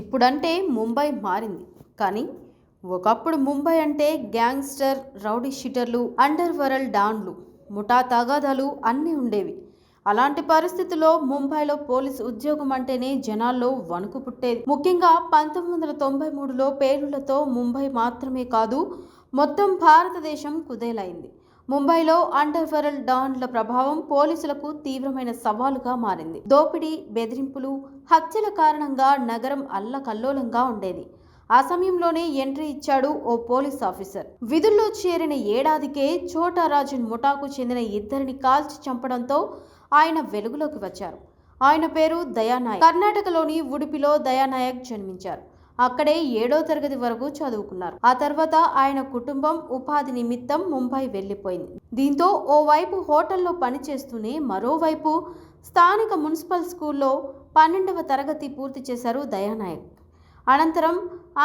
ఇప్పుడంటే ముంబై మారింది. కానీ ఒకప్పుడు ముంబై అంటే గ్యాంగ్స్టర్ రౌడీ షీటర్లు అండర్ వరల్డ్ డాన్లు ముఠా తగాదాలు అన్నీ ఉండేవి. అలాంటి పరిస్థితుల్లో ముంబైలో పోలీసు ఉద్యోగం అంటేనే జనాల్లో వణుకు పుట్టేది. ముఖ్యంగా పంతొమ్మిది వందల తొంభై మూడులో పేలుళ్ళతో ముంబై మాత్రమే కాదు మొత్తం భారతదేశం కుదేలైంది. ముంబైలో అండర్వరల్ డాన్ల ప్రభావం పోలీసులకు తీవ్రమైన సవాలుగా మారింది. దోపిడీ బెదిరింపులు హత్యల కారణంగా నగరం అల్లకల్లోలంగా ఉండేది. ఆ సమయంలోనే ఎంట్రీ ఇచ్చాడు ఓ పోలీస్ ఆఫీసర్. విధుల్లో చేరిన ఏడాదికే చోటారాజన్ ముఠాకు చెందిన ఇద్దరిని కాల్చి చంపడంతో ఆయన వెలుగులోకి వచ్చారు. ఆయన పేరు దయానాయక్. కర్ణాటకలోని ఉడిపిలో దయానాయక్ జన్మించారు. అక్కడే ఏడో తరగతి వరకు చదువుకున్నారు. ఆ తర్వాత ఆయన కుటుంబం ఉపాధి నిమిత్తం ముంబై వెళ్ళిపోయింది దీంతో ఓవైపు హోటల్లో పనిచేస్తూనే మరోవైపు స్థానిక మున్సిపల్ స్కూల్లో పన్నెండవ తరగతి పూర్తి చేశారు దయానాయక్. అనంతరం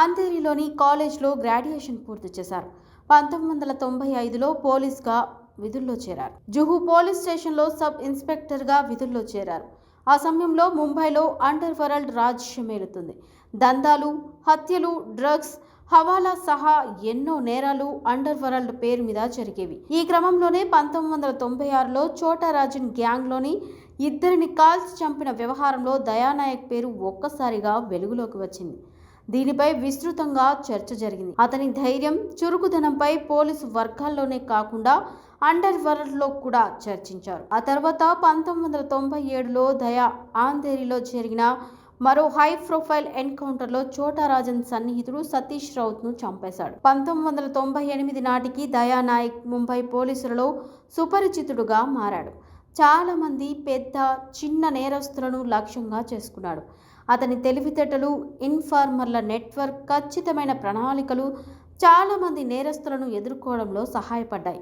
ఆంధేరిలోని కాలేజ్లో గ్రాడ్యుయేషన్ పూర్తి చేశారు. పంతొమ్మిది వందల తొంభై ఐదులో పోలీస్గా విధుల్లో చేరారు. జుహు పోలీస్ స్టేషన్లో సబ్ ఇన్స్పెక్టర్గా విధుల్లో చేరారు. ఆ సమయంలో ముంబైలో అండర్ వరల్డ్ రాజ్యం మేలుతుంది దందాలు హత్యలు డ్రగ్స్ హవాలా సహా ఎన్నో నేరాలు అండర్ వరల్డ్ పేరు మీద జరిగేవి. ఈ క్రమంలోనే పంతొమ్మిది వందల తొంభై ఆరులో చోటారాజన్ గ్యాంగ్లోని ఇద్దరిని కాల్చి చంపిన వ్యవహారంలో దయానాయక్ పేరు ఒక్కసారిగా వెలుగులోకి వచ్చింది. దీనిపై విస్తృతంగా చర్చ జరిగింది. అతని ధైర్యం చురుకుదనంపై పోలీసు వర్గాల్లోనే కాకుండా అండర్ వరల్డ్లో కూడా చర్చించారు. ఆ తర్వాత పంతొమ్మిది వందల తొంభై ఏడులో దయా ఆంధేరిలో జరిగిన మరో హై ప్రొఫైల్ ఎన్కౌంటర్లో చోటారాజన్ సన్నిహితుడు సతీష్ రౌత్ను చంపేశాడు. పంతొమ్మిది వందల తొంభై ఎనిమిది నాటికి దయానాయక్ ముంబై పోలీసులలో సుపరిచితుడుగా మారాడు. చాలామంది పెద్ద చిన్న నేరస్తులను లక్ష్యంగా చేసుకున్నాడు. అతని తెలివితేటలు ఇన్ఫార్మర్ల నెట్వర్క్ ఖచ్చితమైన ప్రణాళికలు చాలామంది నేరస్తులను ఎదుర్కోవడంలో సహాయపడ్డాయి.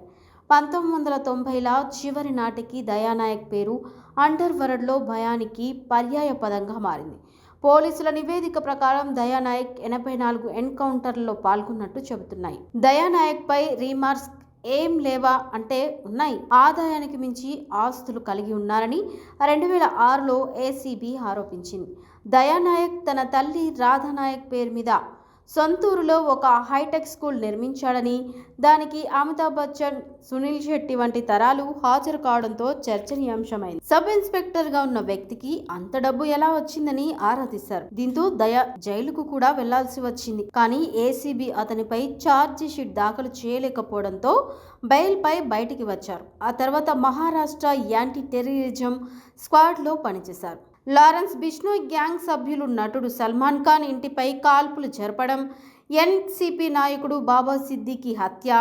పంతొమ్మిది వందల తొంభైల చివరి నాటికి దయానాయక్ పేరు అండర్ వరల్డ్లో భయానికి పర్యాయ పదంగా మారింది. పోలీసుల నివేదిక ప్రకారం దయానాయక్ ఎనభై నాలుగు ఎన్కౌంటర్లలో పాల్గొన్నట్టు చెబుతున్నాయి. దయానాయక్పై రీమార్క్స్ ఏం లేవా అంటే ఉన్నాయి. ఆదాయానికి మించి ఆస్తులు కలిగి ఉన్నారని రెండు వేల ఆరులో ఏసీబీ ఆరోపించింది. దయానాయక్ తన తల్లి రాధానాయక్ పేరు మీద సొంతూరులో ఒక హైటెక్ స్కూల్ నిర్మించాడని దానికి అమితాబ్ బచ్చన్ సునీల్ శెట్టి వంటి తరాలు హాజరు కావడంతో చర్చనీయాంశమైంది. సబ్ ఇన్స్పెక్టర్గా ఉన్న వ్యక్తికి అంత డబ్బు ఎలా వచ్చిందని ఆరా తీశారు దీంతో దయ జైలుకు కూడా వెళ్ళాల్సి వచ్చింది. కానీ ఏసీబీ అతనిపై ఛార్జీ షీట్ దాఖలు చేయలేకపోవడంతో బయల్పై బయటికి వచ్చారు. ఆ తర్వాత మహారాష్ట్ర యాంటీ టెర్రరిజం స్క్వాడ్లో పనిచేశారు. లారెన్స్ బిష్నోయ్ గ్యాంగ్ సభ్యులు నటుడు సల్మాన్ ఖాన్ ఇంటిపై కాల్పులు జరపడం ఎన్సిపి నాయకుడు బాబా సిద్దికి హత్య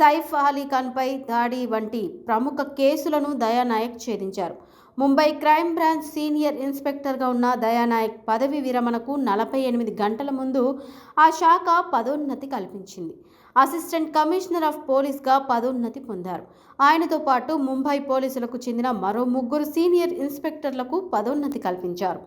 సైఫ్ అలీ ఖాన్పై దాడి వంటి ప్రముఖ కేసులను దయానాయక్ ఛేదించారు. ముంబై క్రైమ్ బ్రాంచ్ సీనియర్ ఇన్స్పెక్టర్గా ఉన్న దయానాయక్ పదవి విరమణకు నలభై ఎనిమిది గంటల ముందు ఆ శాఖ పదోన్నతి కల్పించింది. అసిస్టెంట్ కమిషనర్ ఆఫ్ పోలీస్గా పదోన్నతి పొందారు. ఆయనతో పాటు ముంబై పోలీసులకు చెందిన మరో ముగ్గురు సీనియర్ ఇన్స్పెక్టర్లకు పదోన్నతి కల్పించారు.